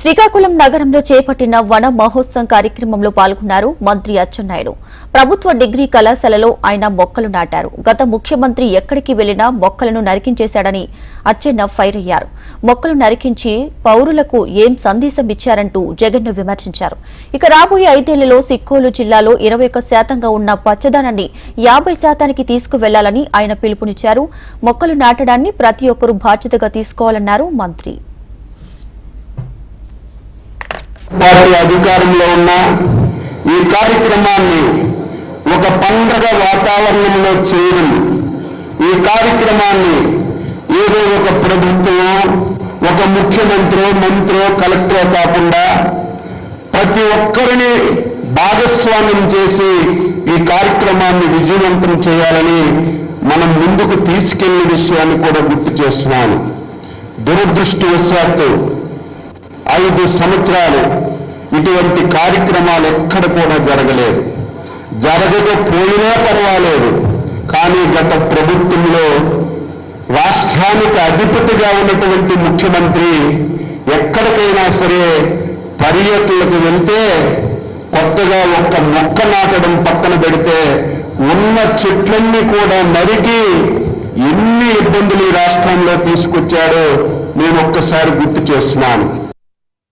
శ్రీకాకుళం నగరంలో చేపట్టిన వన మహోత్సవం కార్యక్రమంలో పాల్గొన్నారు మంత్రి అచ్చెన్నాయుడు. ప్రభుత్వ డిగ్రీ కళాశాలలో ఆయన మొక్కలు నాటారు. గత ముఖ్యమంత్రి ఎక్కడికి వెళ్ళినా మొక్కలను నరికించేశాడని అచ్చెన్న ఫైర్ అయ్యారు. మొక్కలు నరికించి పౌరులకు ఏం సందేశం ఇచ్చారంటూ జగన్ను విమర్శించారు. ఇక రాబోయే ఐదేళ్ళలో సిక్కోలు జిల్లాలో ఇరవై ఒక్క శాతంగా ఉన్న పచ్చదనాన్ని యాభై శాతానికి తీసుకువెళ్ళాలని ఆయన పిలుపునిచ్చారు. మొక్కలు నాటడాన్ని ప్రతి ఒక్కరూ బాధ్యతగా తీసుకోవాలన్నారు మంత్రి. పార్టీ అధికారంలో ఉన్న ఈ కార్యక్రమాన్ని ఒక పండగ వాతావరణంలో చేయడం ఈ కార్యక్రమాన్ని ఏదో ఒక ప్రభుత్వం ఒక ముఖ్యమంత్రో మంత్రో కలెక్టరో కాకుండా ప్రతి ఒక్కరిని భాగస్వామ్యం చేసి ఈ కార్యక్రమాన్ని విజయవంతం చేయాలని మనం ముందుకు తీసుకెళ్ళే విషయాన్ని కూడా గుర్తు చేస్తున్నాను. దురదృష్టవశాత్తు ఐదు సంవత్సరాలు ఇటువంటి కార్యక్రమాలు ఎక్కడ కూడా జరగలేదు. జరగకపోయినా పర్వాలేదు. కానీ గత ప్రభుత్వంలో రాష్ట్రానికి అధిపతిగా ఉన్నటువంటి ముఖ్యమంత్రి ఎక్కడికైనా సరే పర్యటనలకు వెళ్తే కొత్తగా ఒక్క మొక్క నాటడం పక్కన పెడితే ఉన్న చెట్లన్నీ కూడా నరికి ఎన్ని ఇబ్బందులు ఈ రాష్ట్రంలో తీసుకొచ్చాడో నేను ఒక్కసారి గుర్తు చేస్తున్నాను.